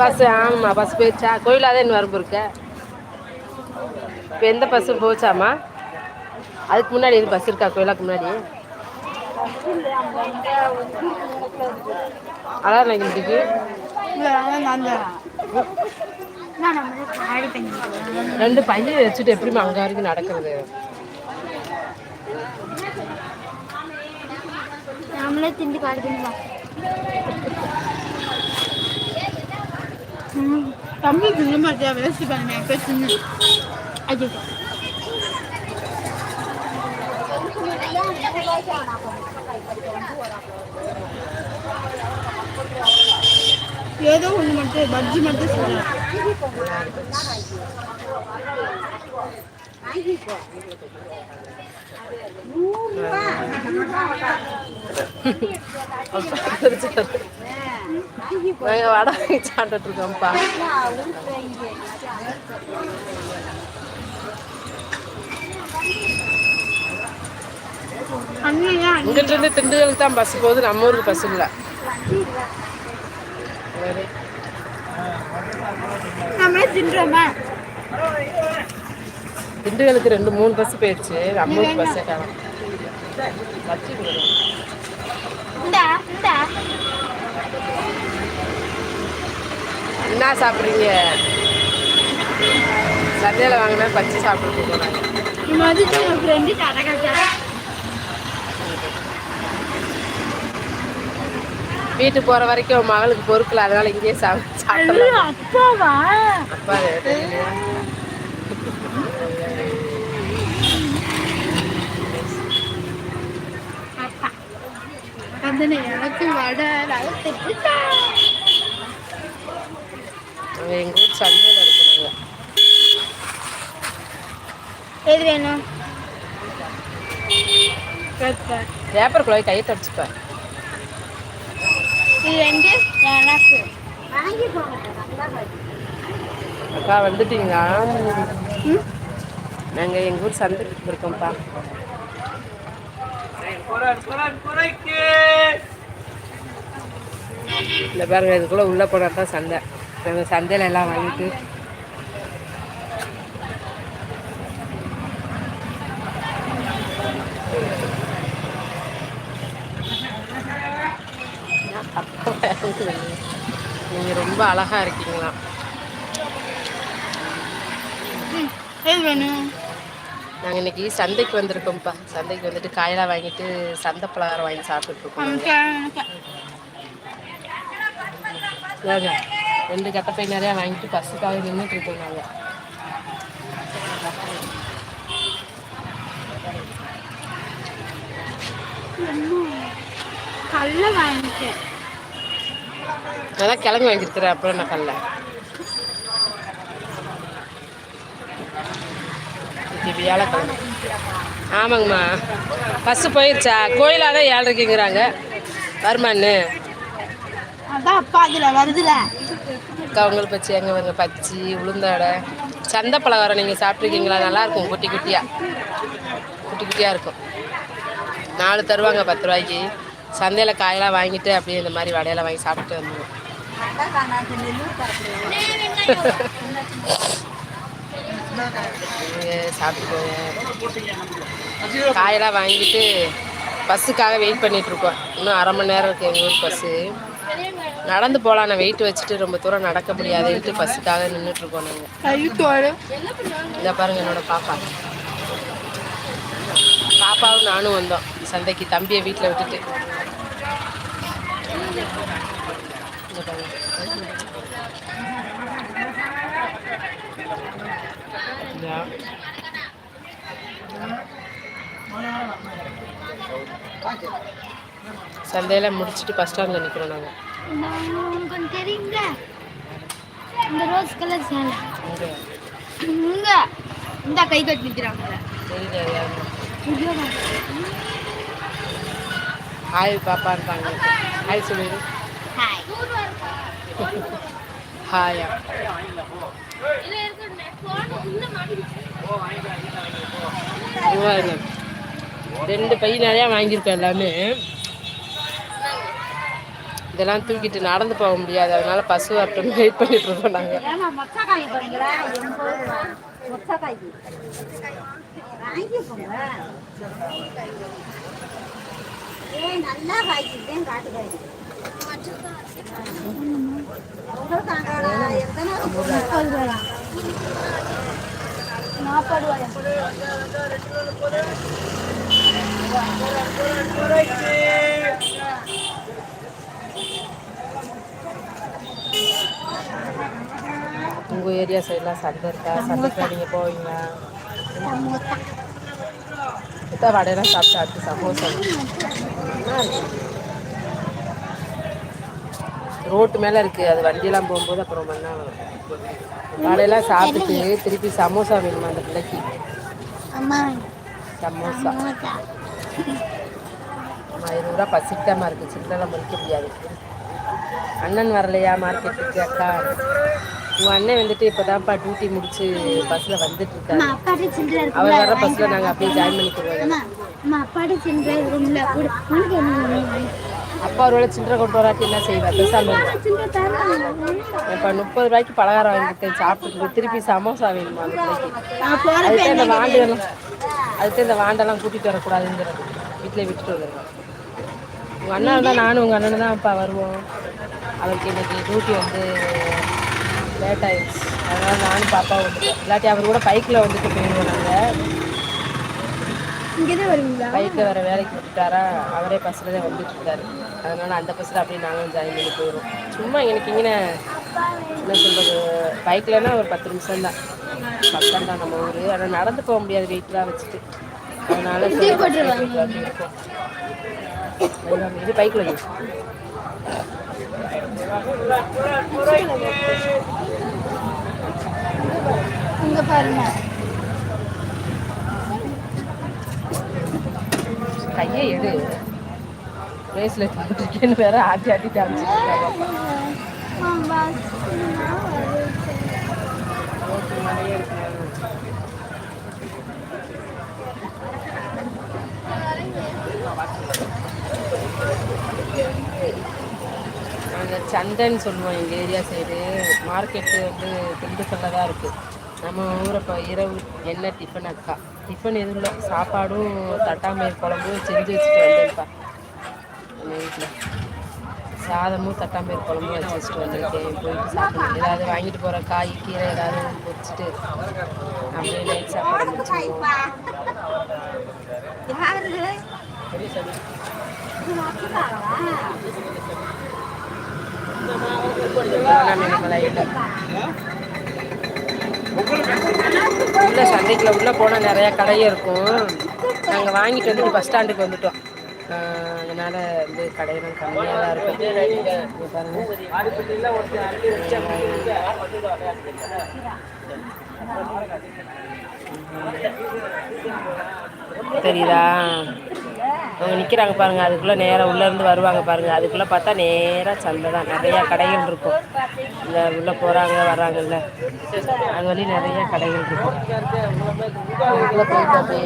Bus ஆமாம் bus போயிடுச்சா? கோயிலாக தான் இன்னும் போல இருக்க. இப்போ எந்த பஸ்ஸு போச்சாமா அதுக்கு முன்னாடி எது பஸ் இருக்கா? கோயிலாக்கு முன்னாடி? அதான் இல்ல ரெண்டு பையன் வச்சுட்டு எப்படிமா அங்கே வரைக்கும் நடக்கிறது? நாமளே திண்டு காடு தம்பி திங்க மாட்டியா வேஸ்ட் பண்ணு போய் தின்னு ஏதோ ஒண்ணு மட்டும் பஜ்ஜி மட்டும் சொல்ல நாங்க வடை வாங்கி சாப்பிட்டுட்டு இருக்கோம்ப்பா. இங்கிட்ட இருந்து திண்டுக்கலுக்கு தான் பஸ் போகுது. நம்ம ஊருக்கு பஸ் இல்ல. திண்டுக்கலுக்கு ரெண்டு மூணு பஸ் போயிடுச்சு. நம்ம ஊருக்கு பஸ்ஸே காணும் இந்தா இந்தா என்ன சாப்பிட்றீங்க? சந்தையில் வாங்கினா பச்சை சாப்பிட்டு போகிறாங்க வீட்டு போகிற வரைக்கும் மகளுக்கு பொறுக்கல அதனால இங்கேயே சாப்பிடலாம். அப்பாவா? அப்பா எனக்கு வடை அவங்க எங்கள் ஊர் சந்தையில் இருக்கிறாங்க எது வேணும்? பெப்பர் குழாய் கையை தடிச்சுப்பேன் இது ரெண்டு எனக்கு. வாங்கி போங்க அக்கா வந்துட்டீங்களா? நாங்கள் எங்கள் ஊர் சந்தைக்கு இருக்கோம்ப்பா இந்த பாருங்க இதுக்குள்ளே உள்ளே போனால் தான் சந்தை. நாங்கள் சந்தையில் எல்லாம் வாங்கிட்டு. நீங்கள் ரொம்ப அழகாக இருக்கீங்களா? நாங்கள் இன்னைக்கு சந்தைக்கு வந்திருக்கோம்ப்பா. சந்தைக்கு வந்துட்டு காயெல்லாம் வாங்கிட்டு சந்தை பலகாரம் வாங்கி சாப்பிட்டுட்டு ரெண்டு கட்டப்பை நிறையா வாங்கிட்டு பஸ்ஸுக்காக நின்றுட்டு இருக்கோம் நாங்கள் கல்ல வாங்கிட்டேன். அதான் கிழங்கு வாங்கியிருக்கிறேன் அப்புறம் நான் கல்ல? வியாழக்கிழமை. ஆமாங்கம்மா. பஸ்ஸு போயிருச்சா? கோயிலாக தான் ஏழரைக்குங்கிறாங்க. வருமான்னு? அதான் அப்பா அதுல வருதுல. கவுங்கல் பச்சி எங்கே வருங்க பச்சி உளுந்தாடை சந்தை பலகாரம் நீங்கள் சாப்பிட்ருக்கீங்களா? நல்லாயிருக்கும் குட்டி குட்டியாக குட்டி குட்டியாக இருக்கும். நாலு தருவாங்க பத்து ரூபாய்க்கு. சந்தையில் காயெல்லாம் வாங்கிட்டு அப்படியே இந்த மாதிரி வடையெல்லாம் வாங்கி சாப்பிட்டு வந்துடுவோம் சாப்பிட்டு சாப்பிட்டுக்கோங்க. காயெல்லாம் வாங்கிட்டு பஸ்ஸுக்காக வெயிட் பண்ணிகிட்ருக்கோம். இன்னும் அரை மணி நேரம் இருக்குது எங்கள் ஊர் பஸ்ஸு. நடந்து போகலாம் நான் வெயிட் வச்சுட்டு ரொம்ப தூரம் நடக்க முடியாதுன்ட்டு பஸ்ஸுக்காக நின்றுட்டுருக்கோம் நாங்கள் இந்த பாருங்க என்னோட பாப்பா. பாப்பாவும் நானும் வந்தோம். சந்தைக்கு தம்பியை வீட்டில் விட்டுட்டு. பாருங்க. சந்தையில முடிச்சுட்டு பஸ் ஸ்டாண்டில் நிற்கிறோம் நாங்கள் உங்களுக்கு தெரியுங்க இந்த ரோஸ் கலர் சேலை இங்கே இந்த கை கட்டி யாருன்னு. ஹாய் பாப்பான்றாங்க ஹாய் சொல்லிடு ஹாய் ஹாயா ரெண்டு பை நிறையா வாங்கியிருக்கோம் எல்லாமே. இதெல்லாம் தூக்கிட்டு நடந்து போக முடியாது. அதனால பசு வரட்டும் வெயிட் பண்ணிட்டு இருக்கோம் நாங்கள் ஏமா மொச்சக்காய் போறீங்களா எண்பது ரூபா மொச்சக்காய் வாங்கி போங்க ஏய் நல்லா காய்க்குது காட்டுக்காய் உங்களுக்கு அங்கே எத்தனை முப்பது ரூபாயா நாற்பது ரூபாயா உங்கள் ஏரியா சைட்லாம் சந்தை இருக்கா? சந்தைக்கு நீங்கள் போவீங்களா சமோசா எத்தா வடையெல்லாம் சாப்பிட்டு அடுத்து சமோசா. ரோட்டு மேலே இருக்குது அது வண்டியெல்லாம் போகும்போது அப்புறம் வரும் வடையெல்லாம் சாப்பிட்டுட்டு திருப்பி சமோசா வேணுமா அந்த பிள்ளைக்கு? சமோசா. சமோசா. ஆமா, இருபது ரூபா பசிக்காமல் இருக்குது சில்லெல்லாம் முடிக்க முடியாது. அண்ணன் வரலையா மார்க்கெட்டுக்கு அக்கா? உங்கள் அண்ணன் வந்துட்டு இப்போ தான்ப்பா டியூட்டி முடிச்சு பஸ்ஸில் வந்துட்டு இருக்காரு அம்மா அப்பாட்ட சில்லறை அவர் வர பஸ்ஸில் நாங்கள் அப்படியே ஜாயின் பண்ணிக்கிறோம் அம்மா அம்மா அப்பாட்ட சில்லறை? அப்பா கொண்டு வராட்டி என்ன செய்வார் தரலாம்? இப்போ முப்பது ரூபாய்க்கு பலகாரம் வாங்கிட்டு சாப்பிட்டுட்டு திருப்பி சமோசா வேணுமா? அதுக்கு இந்த வாண்டெல்லாம் அதுக்கு இந்த வாண்டெல்லாம் கூட்டிகிட்டு வரக்கூடாதுங்கிறது. வீட்டில் விட்டுட்டு வந்துடுறோம் உங்கள் அண்ணன் தான் நானும் உங்கள் அண்ணன் தான் அப்பா வருவோம். அவருக்கு இன்னைக்கு டியூட்டி வந்து லேட் ஆயிடுச்சு. அதனால நானும் பாப்பா வந்துட்டோம். இல்லாட்டி அவர் கூட பைக்கில் வந்துட்டு போயிடுவோம் நாங்கள் இங்கதான் வருவீங்களா? பைக்கில் வர வேலைக்கு விட்டுட்டாரா? அவரே பஸ்ஸில் தான் வந்துட்டு இருக்காரு. அதனால அந்த பஸ்ஸில் அப்படியே நாங்களும் ஜாயின் பண்ணி போயிடுவோம் சும்மா எனக்கு இங்கே என்ன சொல்கிறது பைக்லன்னா ஒரு பத்து நிமிஷம் தான். பக்கம் தான் நம்ம ஊர். ஆனால் நடந்து போக முடியாது வெயிட்லாம் வச்சுட்டு. அதனால இது பைக்கில் இங்க பாருங்க. கையை எடு. பிரேஸ்லெட் போட்டிருக்கேன்னு வேற ஆட்டி ஆட்டி காமிச்சிட்டு அந்த சந்தைன்னு சொல்லுவோம் எங்கள் ஏரியா சைடு மார்க்கெட்டு வந்து திண்டுக்கல்ல தான் இருக்குது நம்ம ஊரை இப்போ இரவு என்ன டிஃபன் அக்கா? டிஃபன் எதுவும் இல்லை. சாப்பாடும் தட்டாம்பயிர் குழம்பும் செஞ்சு வச்சுட்டு வந்தேன்ப்பா நம்ம வீட்டில் சாதமும் தட்டாம்பயிர் குழம்பும் வச்சு வச்சுட்டு வந்திருக்கேன். போயிட்டு சாப்பிடணும் ஏதாவது வாங்கிட்டு போகிற காய் கீரை ஏதாவது பொரிச்சிட்டு அப்படியே நைட் சாப்பாடு திருவண்ணாமலை உள்ள சந்தைக்குள்ள உள்ளே போனால் நிறையா கடையும் இருக்கும். நாங்கள் வாங்கிட்டு வந்து பஸ் ஸ்டாண்டுக்கு வந்துட்டோம். அதனால் அதனால வந்து கடையெல்லாம் கம்மியாக தான் இருக்கும் இங்க பாருங்க. தெரியுதா? அவங்க நிற்கிறாங்க பாருங்க அதுக்குள்ளே நேராக உள்ளேருந்து வருவாங்க பாருங்க. அதுக்குள்ளே பார்த்தா நேராக சந்தை தான். நிறையா கடைகள் இருக்கும். இந்த உள்ளே போகிறாங்க வர்றாங்கல்ல. அது வழி நிறைய கடைகள் இருக்கும். போயிட்டு அப்படியே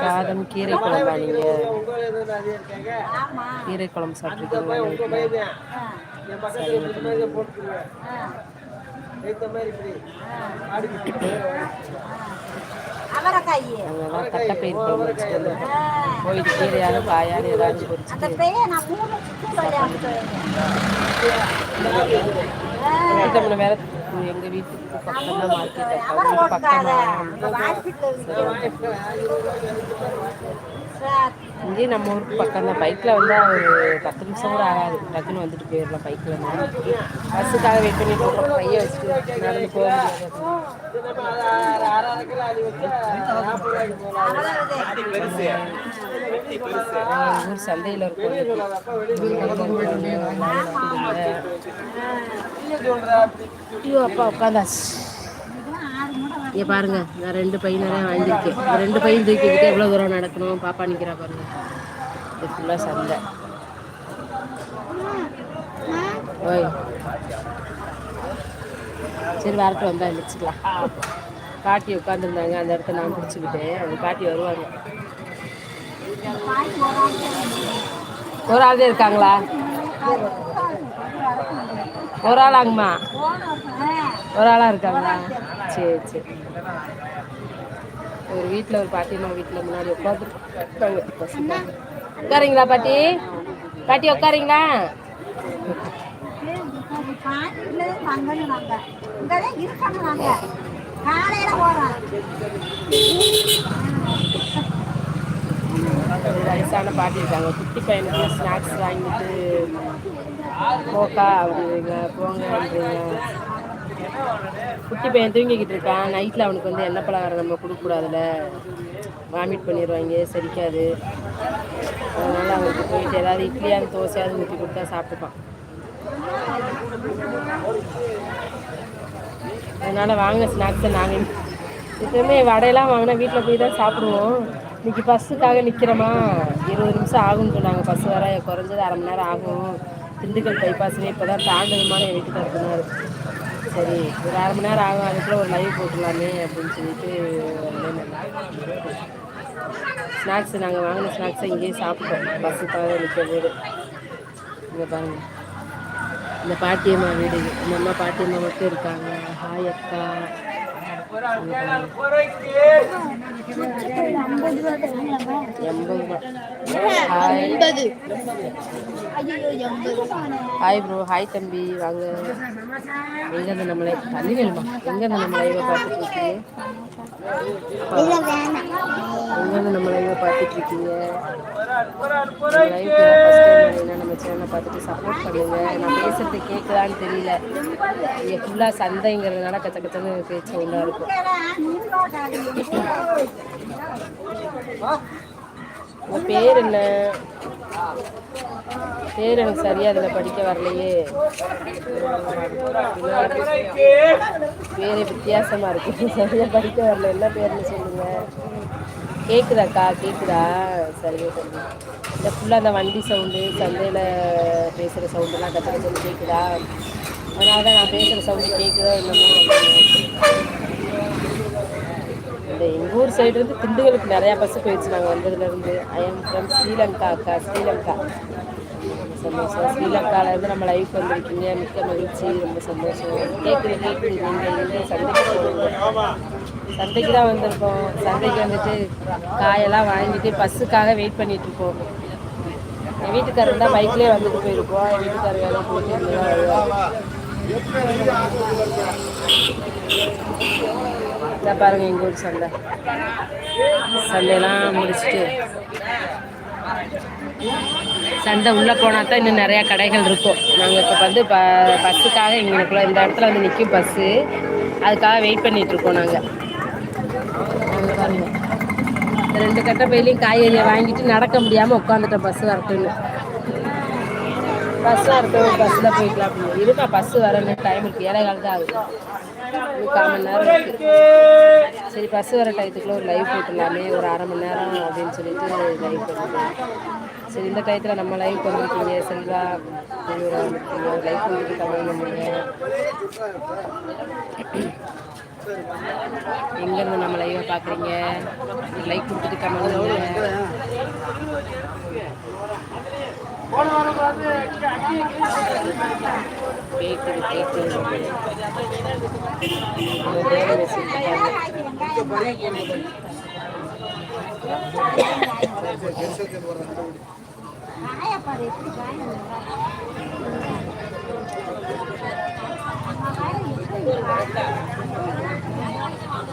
சாதம் கீரை குழம்பா நீங்கள் கீரை குழம்பு சாப்பிட்ருக்கீங்களா அவரைக்காய் நாங்கள்லாம் தட்டைப்பயிர் குழம்பு வச்சுட்டு போயிட்டு கீரையாவது காயாவது ஏதாவது நம்ம வேற எங்க வீட்டுக்கு பக்கம் தான் மார்க்கெட் பக்கமா இங்கே நம்ம ஊருக்கு பக்கம் தான் பைக்கில் வந்தால் ஒரு பத்து நிமிஷம் கூட ஆகாது. டக்குன்னு வந்துட்டு போயிடலாம் பைக்கில் வந்து பஸ்ஸுக்காக வெயிட் பண்ணிட்டு இருக்கோம் பையை வச்சுட்டு நடந்து போக முடியாது. ஊர் சந்தையில் இருக்கும் ஐயோ அப்பா உட்காந்தாச்சு. இங்கே பாருங்க நான் ரெண்டு பையன் நிறைய வாங்கியிருக்கேன். ரெண்டு பையன் தூக்கிக்கிட்டு எவ்வளோ தூரம் நடக்கணும் பாப்பா நிற்கிறா பாருங்க. இது ஃபுல்லாக சந்தை ஓய். சரி வரட்டு வந்தா எழுச்சிக்கலாம் பாட்டி உட்காந்துருந்தாங்க அந்த இடத்த நான் பிடிச்சிக்கிட்டேன். அந்த பாட்டி வருவாங்க. ஒரு ஆள் இருக்காங்களா? ஒரு ஆளாங்கம்மா ஒரு ஆளா இருக்காங்களா? சரி சரி. ஒரு வீட்டில் ஒரு பாட்டிமா வீட்டில் முன்னாடி உட்காந்துருக்காங்க உட்காரீங்களா பாட்டி? பாட்டி உட்காரீங்களா? வயசான பாட்டி இருக்காங்க. குட்டி பையனுக்கு ஸ்நாக்ஸ் வாங்கிட்டு போக்கா அப்படிங்க போங்க அப்படிங்க குட்டி பையன் தூங்கிக்கிட்டு இருக்கான். நைட்டில் அவனுக்கு வந்து எண்ணெய் பலகாரம் நம்ம கொடுக்கக்கூடாதுல வாமிட் பண்ணிடுவாங்க செரிக்காது. அதனால் அவனுக்கு போயிட்டு ஏதாவது இட்லியாக தோசையாவது ஊற்றி கொடுத்தா சாப்பிட்டுப்பான். அதனால் வாங்கின ஸ்நாக்ஸை நாங்கள் எப்பவுமே வடையெல்லாம் வாங்கினா வீட்டில் போய் தான் சாப்பிடுவோம். இன்றைக்கி பஸ்ஸுக்காக நிற்கிறோமா இருபது நிமிஷம் ஆகும்னு சொன்னாங்க. பஸ் வர குறைஞ்சது அரை மணி நேரம் ஆகும். திண்டுக்கல் பைபாஸ்லேயே இப்போ தான் தாண்டதுமான என் வீட்டுக்காரர் சொன்னார் சரி ஒரு அரை மணி நேரம் ஆகும் அதுக்குள்ளே ஒரு லைவ் போட்டுடலாமே அப்படின்னு சொல்லிட்டு ஸ்நாக்ஸ் நாங்கள் வாங்கின ஸ்நாக்ஸை இங்கேயே சாப்பிட்டோம். பஸ்ஸுக்காக நிற்க வீடு இங்கே பாருங்கள் இந்த பாட்டியம்மா வீடு. இந்த அம்மா பாட்டியம்மா மட்டும் இருக்காங்க. ஹாய் அக்கா இங்க பாருங்க. எண்பது ரூபா ஹாய் ப்ரோ ஹாய் தம்பி வாங்க. எங்கேருந்து நம்மளை தள்ளி வேணுமா? எங்கேருந்து நம்ம லைவை பார்த்துட்டு இருக்கீங்க? எங்கேருந்து நம்ம லைவை பார்த்துட்டு இருக்கீங்க? நம்ம சேனலை பார்த்துட்டு சப்போர்ட் பண்ணுங்க. நான் பேசுறது கேட்குதான்னு தெரியல. இங்கே ஃபுல்லாக சந்தைங்கிறதுனால கச்ச கச்சன்னு பேச்சு ஒன்றா இருக்கும். உங்கள் பேர் என்ன? பேர் எனக்கு சரியா அதில் படிக்க வரலையே. பேரே வித்தியாசமா இருக்கு. சரியா படிக்க வரல. என்ன பேர்னு சொல்லுங்க. கேட்குதாக்கா கேட்குதா சரி தம்பி இந்த ஃபுல்லாக அந்த வண்டி சவுண்டு சந்தையில் பேசுகிற சவுண்டெல்லாம் கற்று சொல்லி கேட்குதா அதனால தான் நான் பேசுகிற சவுண்டு கேட்குதோ என்னமோ இந்த எங்கள் ஊர் சைடுலேருந்து திண்டுகளுக்கு திண்டுக்கலுக்கு நிறையா பஸ்ஸு போயிடுச்சு. நாங்கள் வந்ததுலேருந்து ஐ எம் ஃப்ரம் ஸ்ரீலங்கா அக்கா ஸ்ரீலங்கா. சந்தோஷம். ஸ்ரீலங்காலேருந்து நம்ம லைஃப் வந்திருக்கீங்க. மிக்க மகிழ்ச்சி. ரொம்ப சந்தோஷம். கேட்குது கேட்குது நீங்கள் எங்கே சந்தைக்கு சந்தைக்கு தான் வந்திருக்கோம். சந்தைக்கு வந்துட்டு காயெல்லாம் வாங்கிட்டு பஸ்ஸுக்காக வெயிட் பண்ணிகிட்ருக்கோம் என் வீட்டுக்காரர் தான் பைக்லேயே வந்துட்டு போயிருக்கோம். என் வீட்டுக்காரர் வேலை போயிட்டு இங்கே தான் வருவார். பாருங்கள் பாருங்க எங்கள் ஊர் சந்தை. சந்தையெல்லாம் முடிச்சுட்டு சந்தை உள்ளே போனால் தான் இன்னும் நிறையா கடைகள் இருக்கும். நாங்கள் இப்போ வந்து ப பஸ்ஸுக்காக எங்களுக்குள்ள இந்த இடத்துல வந்து நிற்கும் பஸ்ஸு. அதுக்காக வெயிட் பண்ணிட்டு இருக்கோம் நாங்கள் ரெண்டு கட்டை பையிலையும் காய்கறியை வாங்கிட்டு நடக்க முடியாமல் உட்காந்துட்டோம் பஸ் வரட்டுன்னு பஸ்ஸாக இருக்கும் பஸ்ஸில் போய்க்கலாம் அப்படின்னு. இருக்கா பஸ் வர டைம் இருக்குது ஏழை காலம் தான் ஆகுது. கால் மணி நேரம் இருக்குது சரி பஸ் வர டயத்துக்குள்ள ஒரு லைவ் போட்டுடலாமே. ஒரு அரை மணி நேரம் அப்படின்னு சொல்லிட்டு லைவ் போட்டுருக்கேன் சரி இந்த டயத்தில் நம்ம லைவ் பண்ணிருக்கீங்க செல்வா லைவ் பண்ணிட்டு தமிழ் பண்ணுங்க. எங்கேருந்து நம்ம லைவை பார்க்குறீங்க? லைக் கொடுத்துட்டு கமெண்ட் பண்ணுங்க கேட்குது கேட்குது உங்க பேரை வச்சுருக்காங்க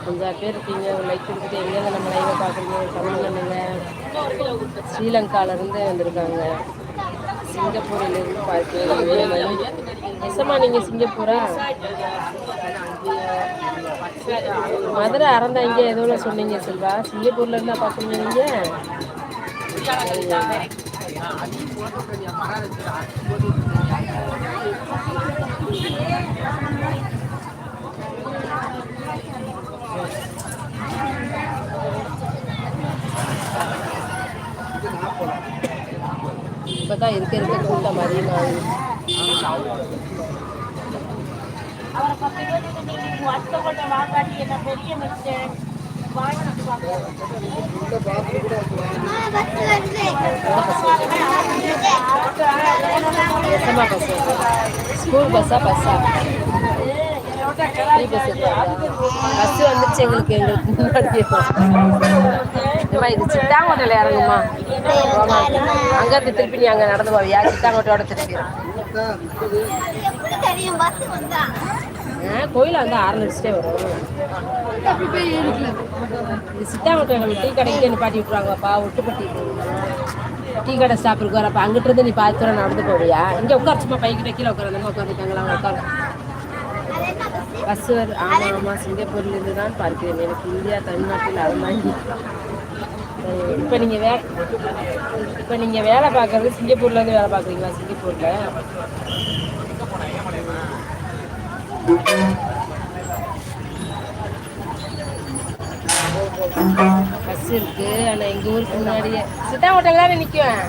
கொஞ்சம் பேர் இருக்கீங்க லைக் கொடுத்துட்டு எங்கேருந்து நம்ம லைவை பார்க்குறீங்க? தமிழ்நாடுங்க பண்ணுங்க ஸ்ரீலங்காலேருந்து வந்திருக்காங்க. சிங்கப்பூரிலிருந்து பார்க்கிறேன் நெசமா நீங்கள் சிங்கப்பூரா? மதுரை அறந்தாங்க ஏதோ சொன்னீங்க செல்வா. சிங்கப்பூர்ல இருந்தா பார்க்குறீங்க நீங்கள் இப்போ தான் இருக்க இருக்க கூட்டம் அதிகமாகுது ஸ்கூல் பஸ்ஸா பஸ்ஸா? ஃப்ரீ பஸ் பஸ் வந்துருச்சு எங்களுக்கு எங்களுக்கு முன்னாடி ஏம்மா இது சித்தாங்கோட்டையில் இறங்குமா? அங்கேருந்து திருப்பி நீ அங்கே நடந்து போவியா? சித்தாங்கோட்டையோட திருப்பி கோயில ஆ கோயிலில் வந்து ஆரம்பிச்சுட்டே வரும். அப்படி இது டீ கடைக்கு நிப்பாட்டி விட்டுருவாங்கப்பா ஒட்டுப்பட்டி. டீ கடை ஸ்டாப் இருக்கு வரப்ப அங்கிட்டு இருந்து நீ பார்த்து தூரம் நடந்து போவியா? இங்கே உட்கார் சும்மா பைக்கிட்ட கீழே உட்காந்து உட்காந்துருக்காங்களா அவங்க உட்காந்து பஸ் பஸ் வரு ஆமாம் ஆமாம் சிங்கப்பூர்லேருந்து தான் பார்க்கிறேன். எனக்கு இந்தியா தமிழ்நாட்டில் அது மாதிரி. இப்போ நீங்கள் வே இப்போ நீங்கள் வேலை பார்க்குறது சிங்கப்பூர்லேருந்து வேலை பார்க்குறீங்களா? சிங்கப்பூரில்? பஸ் இருக்கு. ஆனால் எங்கள் ஊருக்கு முன்னாடியே சித்தா ஹோட்டல் தானே நிற்குவேன்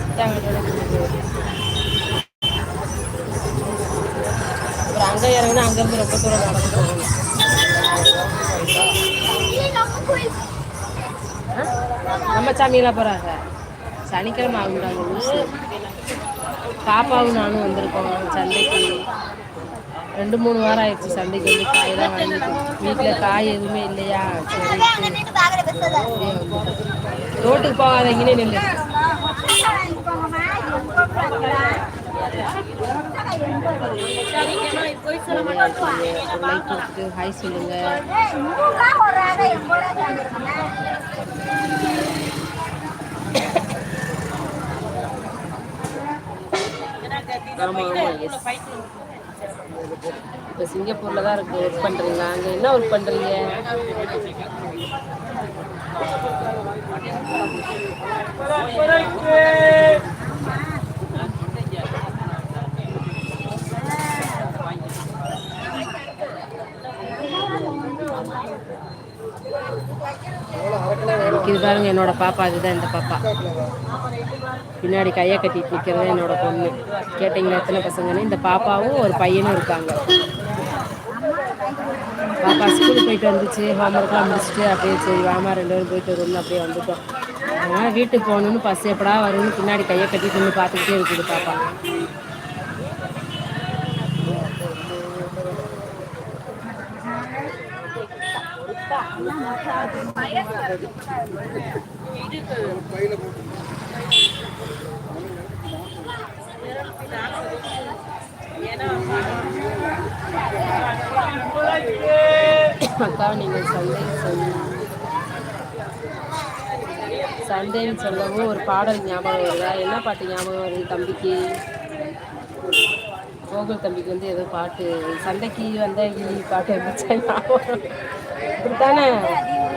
சித்தா ஹோட்டல் அப்புறம் அங்கே இறங்கினா அங்கேருந்து ரொம்ப தூரம் நடந்து நம்ம சாமியெல்லாம் போகிறாங்க சனிக்கிழமை ஆகுறாங்க பாப்பாவும் நானும் வந்திருக்கோம் சந்தைக்கு. ரெண்டு மூணு வாரம் ஆயிடுச்சு சந்தைக்கு வந்து காயெல்லாம் வாங்கிட்டு. வீட்டில் காய் எதுவுமே இல்லையா? சரி ரோட்டுக்கு போகாதீங்கன்னு நில்லு. லைக் கொடுத்து ஹாய் சொல்லுங்க ஆமாம் ஆமாம் எஸ் இப்போ சிங்கப்பூரில் தான் இருக்கு. ஒர்க் பண்ணுறீங்க அங்கே என்ன ஒர்க் பண்ணுறீங்க இது பாருங்க என்னோட பாப்பா அதுதான் இந்த பாப்பா. பின்னாடி கையை கட்டிட்டு நிற்கிறது என்னோட பொண்ணு. கேட்டிங்களா எத்தனை பசங்கன்னு? இந்த பாப்பாவும் ஒரு பையனும் இருக்காங்க. பாப்பா ஸ்கூல் போயிட்டு வந்துச்சு ஹோம்ஒர்க்லாம் முடிச்சுட்டு அப்படியே சரி வாமா ரெண்டு பேரும் போயிட்டு வரும்னு அப்படியே வந்துட்டோம். அதனால் வீட்டுக்கு போகணுன்னு பஸ் எப்படா வரும்னு பின்னாடி கையை கட்டிட்டு வந்து பார்த்துக்கிட்டே இருக்குது பாப்பா. அக்கா நீங்கள் சந்தை சொல் சந்தைன்னு சொல்லவும் ஒரு பாடல் ஞாபகம் வருதா? என்ன பாட்டு ஞாபகம் வருது தம்பிக்கு? கோகுல் தம்பிக்கு வந்து ஏதோ பாட்டு. சந்தைக்கு வந்த பாட்டு இருந்துச்சு ஞாபகம் இப்படித்தானே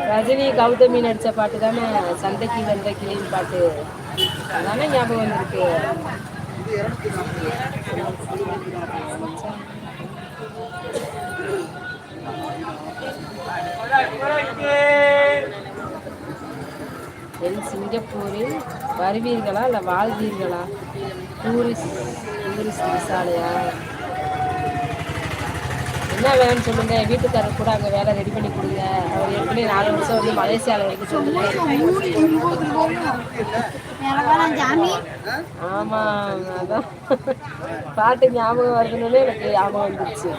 ரஜினி கௌதமி நடித்த பாட்டு தானே சந்தைக்கு வந்த கிளியின் பாட்டு. அதானே ஞாபகம் வந்திருக்கு. என் சிங்கப்பூரில் வருவீர்களா இல்லை வாழ்வீர்களா? டூரிஸ்ட் டூரிஸ்ட் விசாலையா என்ன வேணும்னு சொல்லுங்க. வீட்டுக்காரர் கூட அங்கே வேலை ரெடி பண்ணி கொடுங்க. ஏற்கனவே நாலு வருஷம் வந்து மலேசியாவில் சொல்லிட்டு ஜாமி? ஆமாம் அதான். பாட்டு ஞாபகம் வருதுன்னு எனக்கு ஞாபகம் வந்துருச்சு.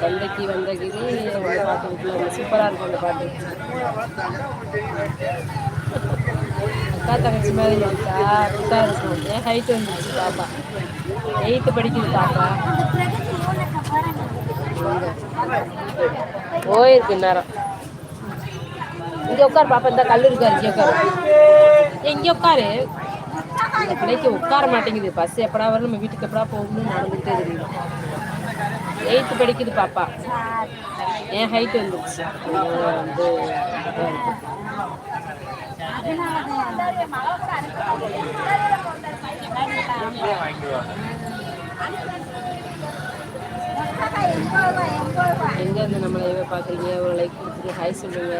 சந்தைக்கு வந்த கிரி பாட்டு சூப்பராக இருக்கும் அந்த பாட்டு. அக்கா தங்கச்சி மாதிரி இருக்கா அப்படித்தான் இருக்கும். என் ஹைட் வந்துருச்சு பாப்பா? எயித்து படிக்குது பாப்பா. போயிருக்கு நேரம் இங்கே உட்காரு பாப்பா இந்த கல் இருக்காரு இங்கே உட்காரு. இங்கே உட்காரு? இந்த பிள்ளைக்கு உட்கார மாட்டேங்குது. பஸ் எப்படா வரும்? நம்ம வீட்டுக்கு எப்படா போகணும்னு நடந்துகிட்டே தெரியும் எயித்து படிக்குது பாப்பா. என் ஹைட் வந்துருச்சு. வந்து எங்க இருந்து நம்மளை எவ்வளோ பார்க்குறீங்க ஒரு லைக் கொடுத்துட்டு ஹாய் சொல்லுங்க.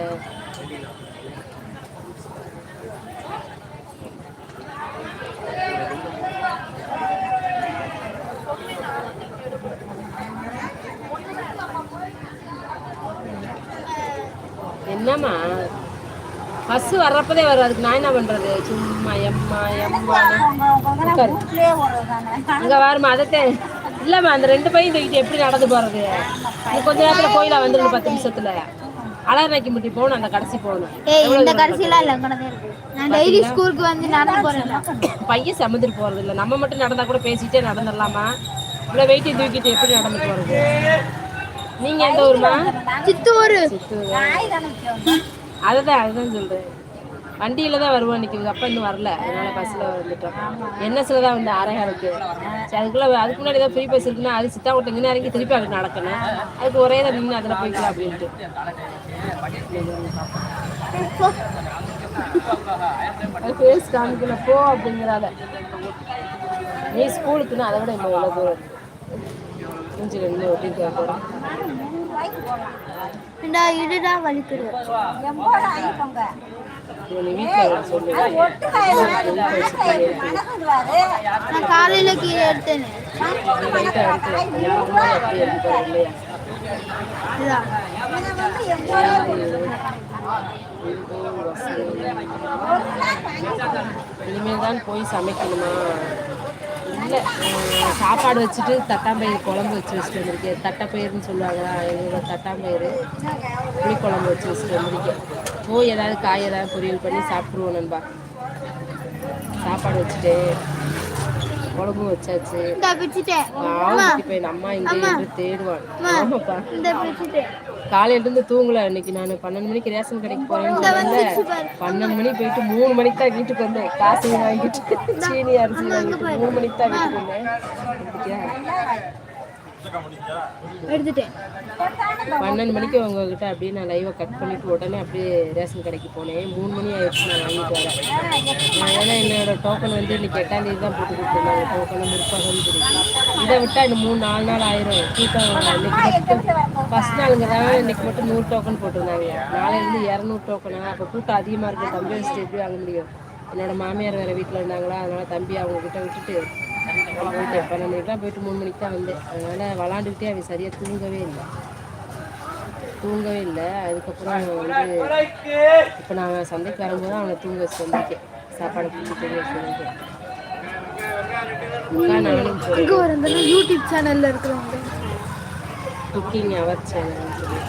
என்னம்மா? பஸ் வர்றப்பதே வரும் அதுக்கு நான் என்ன பண்றது? சும்மா எம்மா எம்மா அங்க வாருமா அதத்தே. இல்லம்மா அந்த ரெண்டு பையன் தூக்கிட்டு எப்படி நடந்து போறது? கொஞ்ச நேரத்துல கோயிலா வந்துருக்கு பத்து நிமிஷத்துல. அலர்நாய்க்கு முட்டி போகணும் அந்த கடைசி போகணும். இந்த கடைசிலாம் இல்லை நான் டெய்லி ஸ்கூலுக்கு வந்து நடந்து போறேன். பையன் சமந்துட்டு போறது இல்ல. நம்ம மட்டும் நடந்தா கூட பேசிட்டே நடந்துடலாமா? இவ்வளோ வெயிட்டை தூக்கிட்டு எப்படி நடந்து போறது? நீங்க எந்த ஊருமா சித்தூர். அதுதான் அதுதான் சொல்றேன். வண்டியில தான் வருவோம் இவங்க அப்பா இன்னும் வரல. அதனால பஸ்ல வந்துட்டோம். என்எஸ்ல தான் வந்து அரையாளுக்கு சரி அதுக்குள்ள அதுக்கு முன்னாடி ஏதாவது ஃப்ரீ பஸ் இருக்குன்னா அது சித்தா விட்டு இங்கே இறங்கி திருப்பி அதுக்கு நடக்கணும். அதுக்கு ஒரே தான் நின்று அதில் போய்க்கலாம் அப்படின்ட்டு. ஃபேஸ் காமிக்கல போ அப்படிங்கிறாத நீ ஸ்கூலுக்குன்னு அதை விட இன்னும் எவ்வளோ தூரம் போகிறோம் இதுதான் வலிக்குது. வீட்டில் சொல்லு. நான் காலையில கீழே எடுத்தேனே. இனிமேல் தான் போய் சமைக்கணுமா? இல்லை சாப்பாடு வச்சுட்டு தட்டாம்பயிறு குழம்பு வச்சு வச்சுட்டு வந்திருக்கேன். தட்டைப்பயிறுன்னு சொல்லுவாங்களா? எங்களோட தட்டாம்பயிறு புளி குழம்பு வச்சு வச்சுட்டு வந்திருக்கேன். போய் ஏதாவது காய் ஏதாவது பொரியல் பண்ணி சாப்பிட்ருவோம் நண்பா. சாப்பாடு வச்சுட்டு குழம்பும் வச்சாச்சு. குட்டி பையன் அம்மா இங்கே தேடுவான் ஆமாப்பா. காலையிலேருந்து தூங்கலை. காலையில இருந்து தூங்கல இன்னைக்கு நான் பன்னெண்டு மணிக்கு ரேஷன் கடைக்கு போகிறேன்னு சொன்னேன் பன்னெண்டு மணிக்கு போயிட்டு மூணு மணிக்கு தான் வீட்டுக்கு வந்தேன். காசு வாங்கிட்டு சீனி அரிசி வாங்கிட்டு மூணு மணிக்கு தான் வீட்டுக்கு வந்தேன். எடுத்துட்டேன். பன்னெண்டு மணிக்கு உங்ககிட்ட அப்படியே நான் லைவை கட் பண்ணிட்டு உடனே அப்படியே ரேஷன் கடைக்கு போனேன். மூணு மணி ஆயிடுச்சு நான் வாங்கிட்டு வரேன் ஏன்னா என்னோட டோக்கன் வந்து இன்னைக்கு எட்டாம் தேதி தான் போட்டு கொடுத்துருந்தாங்க டோக்கன் முற்பகம்னு சொல்லி இதை விட்டா இன்னும் மூணு நாலு நாள் ஆயிரும். கூட்டம் இன்னைக்கு மட்டும் ஃபர்ஸ்ட் நாளுங்கிறதால இன்னைக்கு மட்டும் நூறு டோக்கன் போட்டிருந்தாங்க. நாளையிலேருந்து இரநூறு டோக்கனா அப்போ கூட்டம் அதிகமாக இருக்கு தம்பி வச்சுட்டு எப்படி வாங்க முடியும்? என்னோட மாமியார் வேறு வீட்டில் இருந்தாங்களா? அதனால தம்பி அவங்க கிட்ட விட்டுட்டு பன்னெண்டு மணிக்கு தான் போயிட்டு மூணு மணிக்கு தான் வந்தேன். அதனால் விளாண்டுக்கிட்டே அவன் சரியாக தூங்கவே இல்லை. தூங்கவே இல்லை. அதுக்கப்புறம் வந்து இப்போ நான் சந்தைக்கு வரும்போது அவனை தூங்க வந்திருக்கேன் சாப்பாடு கொடுத்து தூங்க இங்கே இந்த யூடியூப் சேனல்ல இருக்கிறவங்க. குக்கிங் அவர் சேனல் சொல்லி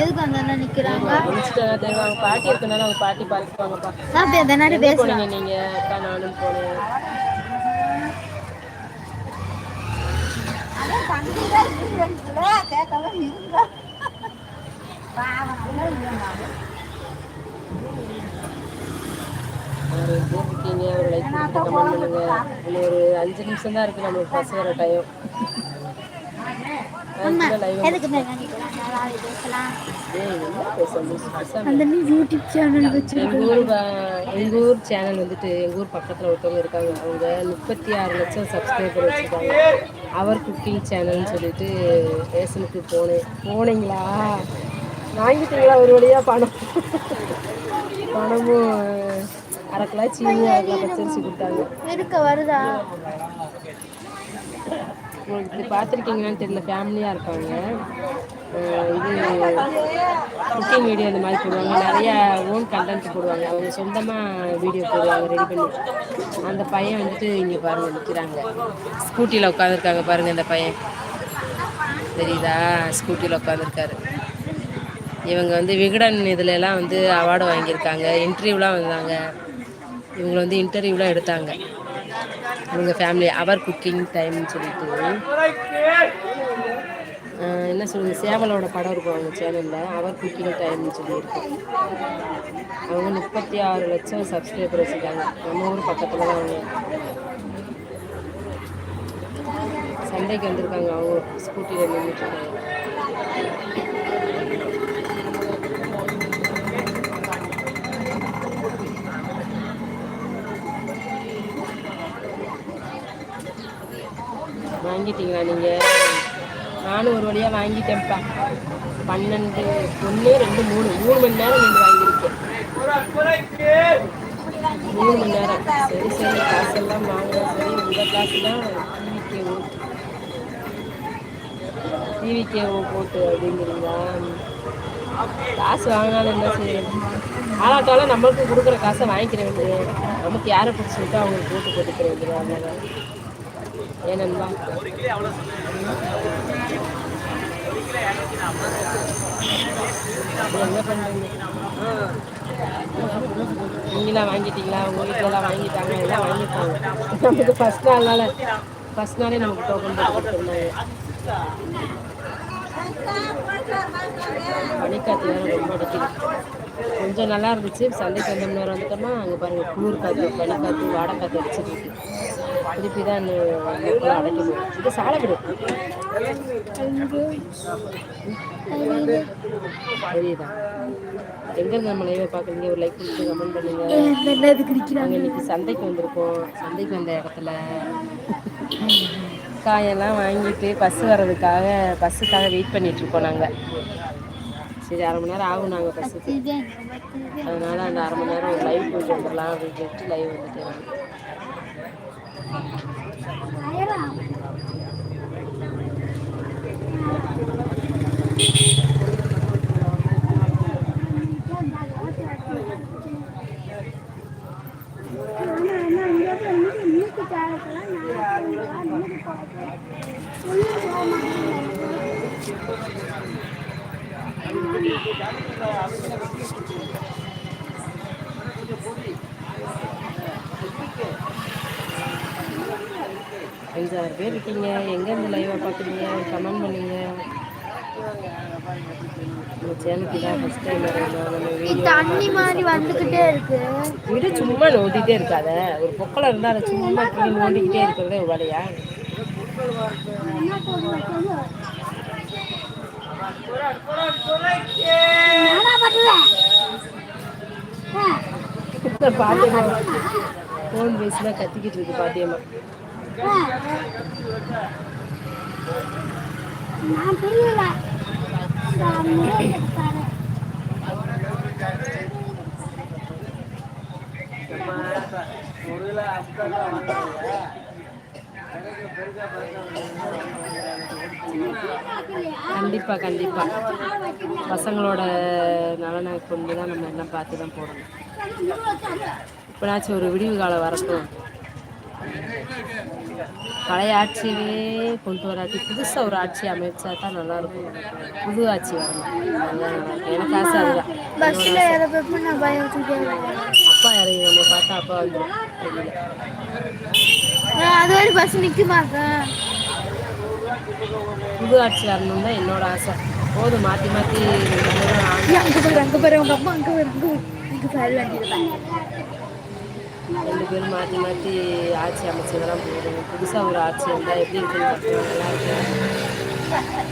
எதுக்கு அந்த அண்ணா நிக்கிறாங்க? அவங்க பாட்டி இருக்கனால அவங்க பாட்டி பார்த்துப்பாங்கப்பா நான் நீங்க நானும் போனேன். இருக்கீங்க ஒரு லைக் பண்ணுங்க ஒரு அஞ்சு நிமிஷம் தான் இருக்கு நம்மளுக்கு பஸ் வர டைம் எங்கள் ஊர் சேனல் வந்துட்டு எங்கள் ஊர் பக்கத்தில் ஒருத்தவங்க இருக்காங்க. அவங்க முப்பத்தி ஆறு லட்சம் சப்ஸ்கிரைபர் வச்சுருக்காங்க. அவர் குக்கிங் சேனல்னு சொல்லிட்டு ரேஷனுக்கு போனேன் போனீங்களா? வாங்கிட்டீங்களா? ஒரு வழியாக பணம். பணமும் அரை கிலோ சீனி அரை கிலோ பச்சரிசி கொடுத்தாங்க. இருக்க வருதா? உங்களுக்கு பார்த்துருக்கீங்களான்னு தெரியல ஃபேமிலியாக இருப்பாங்க இது குக்கிங் வீடியோ அந்த மாதிரி போடுவாங்க. நிறைய ஓன் கண்டென்ட் போடுவாங்க. அவங்க சொந்தமாக வீடியோ போடுவாங்க ரெடி பண்ணி அந்த பையன் வந்துட்டு இங்கே பாருங்க நிற்கிறாங்க ஸ்கூட்டியில் உட்காந்துருக்காங்க பாருங்க இந்த பையன். தெரியுதா? ஸ்கூட்டியில் உட்காந்துருக்காரு இவங்க வந்து விகடன் இதுல எல்லாம் வந்து அவார்டு வாங்கியிருக்காங்க. இன்டர்வியூலாம் வந்தாங்க. இவங்களை வந்து இன்டர்வியூலாம் எடுத்தாங்க. இவங்க ஃபேமிலி அவர் குக்கிங் டைம்னு சொல்லிட்டு. என்ன சொல்லுங்க சேவலோட படம் இருக்கும் அவங்க சேனலில் அவர் குக்கிங் டைம்னு சொல்லியிருக்கோம் அவங்க முப்பத்தி ஆறு லட்சம் சப்ஸ்கிரைபர் வச்சுருக்காங்க. நம்ம ஊர் பக்கத்தில் தான் அவங்க. சண்டைக்கு வந்திருக்காங்க அவங்க ஸ்கூட்டியில் நின்றுட்டு இருக்காங்க. வாங்கிட்டீங்களா நீங்கள் நானும் ஒரு வழியாக வாங்கிட்டேன்ப்பா. பன்னெண்டு ஒன்று ரெண்டு மூணு. மூணு மணி நேரம் நீங்கள் வாங்கியிருக்கேன். மூணு மணி நேரம். சரி சரி. காசெல்லாம் வாங்குறோம். சரி உங்கள் காசு தான் டிவிக்கே ஓட்டு டிவிக்கே போட்டு அப்படிங்கிறீங்களா? காசு வாங்கினாலும் என்ன செய்யணும் ஆளாட்டாலும் நம்மளுக்கு கொடுக்குற காசை வாங்கிக்கிற வேண்டியது. நமக்கு யாரை பிடிச்சிருக்கோ அவங்களுக்கு போட்டு போட்டுக்கிற வேண்டியது. அவ்வளோதான் ஏனன்பா என்ன பண்ணுறீங்க நீங்களாம் வாங்கிட்டீங்களா? உங்கள் வீட்டிலலாம் வாங்கிட்டாங்க எல்லாம் வாங்கிட்டாங்க. நமக்கு ஃபஸ்ட் நாள்னால ஃபஸ்ட் நாளே நமக்கு டோக்கன் போட்டு கொடுத்துருந்தாங்க பனிக்காற்று ரொம்ப அடிக்குது. கொஞ்சம் நல்லா இருந்துச்சு. சந்தைக்கு வந்த நேரம் வந்துட்டோமா? அங்கே பாருங்கள் குளிர் காற்று பனிக்காற்று வாடை காற்று திருப்பி தான் மக்களை அடைக்கணும் இது சாலை விடு தெரியுதா எங்க இருந்து நம்ம லைவை பார்க்குறீங்க ஒரு லைக் கொடுத்து கமெண்ட் பண்ணுங்க நாங்கள் இன்னைக்கு சந்தைக்கு வந்திருக்கோம் சந்தைக்கு வந்த இடத்துல காயெல்லாம் வாங்கிட்டு பஸ் வர்றதுக்காக பஸ்ஸுக்காக வெயிட் பண்ணிட்டு இருக்கோம் நாங்கள் சரி அரை மணி நேரம் ஆகும் நாங்கள் பஸ்ஸுக்கு அதனால அந்த அரை மணி நேரம் லைவ் போயிட்டு வந்துடலாம் அப்படின்னு சொல்லிட்டு லைவ் வந்துட்டு Thank you. டைம் நம்ம தண்ணி மாதிரி வந்துகிட்டே இருக்கு. விட சும்மா நோண்டிகிட்டே இருக்காத. ஒரு பொக்கலை இருந்தால் அதை சும்மா கிளி நோண்டிக்கிட்டே இருக்கிறதே ஒரு வேலையா? பாட்டியம்மா ஃபோன் பேசினா கத்திக்கிட்டு இருக்கு பாட்டியம்மா நான் தெரியல. கண்டிப்பாக கண்டிப்பாக பசங்களோட நலனை கொண்டு தான் நம்ம எல்லாம் பார்த்து தான் போடணும். இப்போனாச்சும் ஒரு விடிவு காலம் வரட்டும். பழைய ஆட்சியவே கொண்டு வராட்டி புதுசாக ஒரு ஆட்சி அமைச்சா தான் நல்லாயிருக்கும். புது ஆட்சி வரணும். எனக்கு ஆசை அதுதான். அப்பா இறங்கி நம்ம பார்த்தா அப்பா வந்துடும் வெளியில் அது ஒரு பஸ் நிக்குமாக்க புது ஆட்சி வரணும் தான் என்னோட ஆசை. போதும் மாற்றி மாற்றி அங்க பாரு அங்க பாரு உங்க அம்மா அங்க பாரு அங்க பாரு அங்க பாரு. ரெண்டு பேரும் மாற்றி மாற்றி ஆட்சி அமைச்சதெல்லாம் போதும் புதுசாக ஒரு ஆட்சி வந்தால் எப்படி இருக்குன்னு நல்லா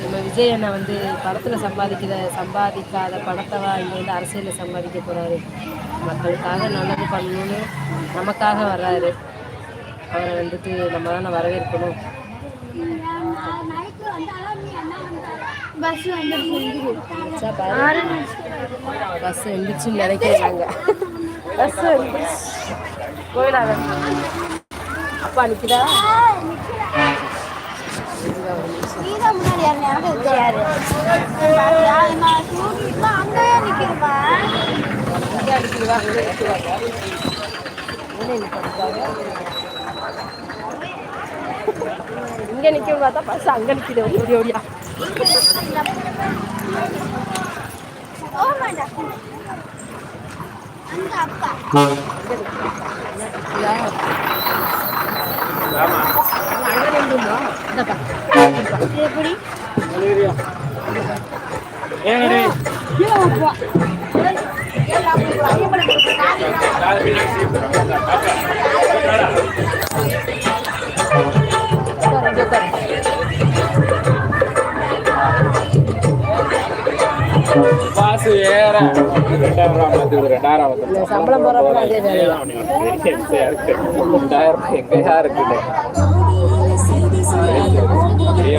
நம்ம விஜய் அண்ணா வந்து படத்தில் சம்பாதிக்கிற சம்பாதிக்காத பணத்தவா இங்கே வந்து அரசியலில் சம்பாதிக்க போகிறாரு மக்களுக்காக நல்லது பண்ணணும்னு நமக்காக வர்றாரு. அவரை வந்துட்டு நம்ம தானே வரவேற்கணும். பஸ் வந்து வச்சா பாரு பஸ் வந்துச்சுன்னு நினைக்கிறாங்க பஸ் வந்துச்சு போயிடாத அப்பா நிற்கிறா இங்கே நிற்கும் பார்த்தா பஸ் அங்கே நிற்கிது ஓடி ஓடியா அந்த அப்பா இதா? அங்கே நின்றுமா இந்தப்பா இது எப்படி உட்காரு, இங்க பாசு வேற ரெண்டாயிரம் ரூபா மாத்துது ரெண்டாயிரம் சம்பளம் வேலையா ரெண்டாயிரம் ரூபாய் எங்கயா இருக்குது அப்படியே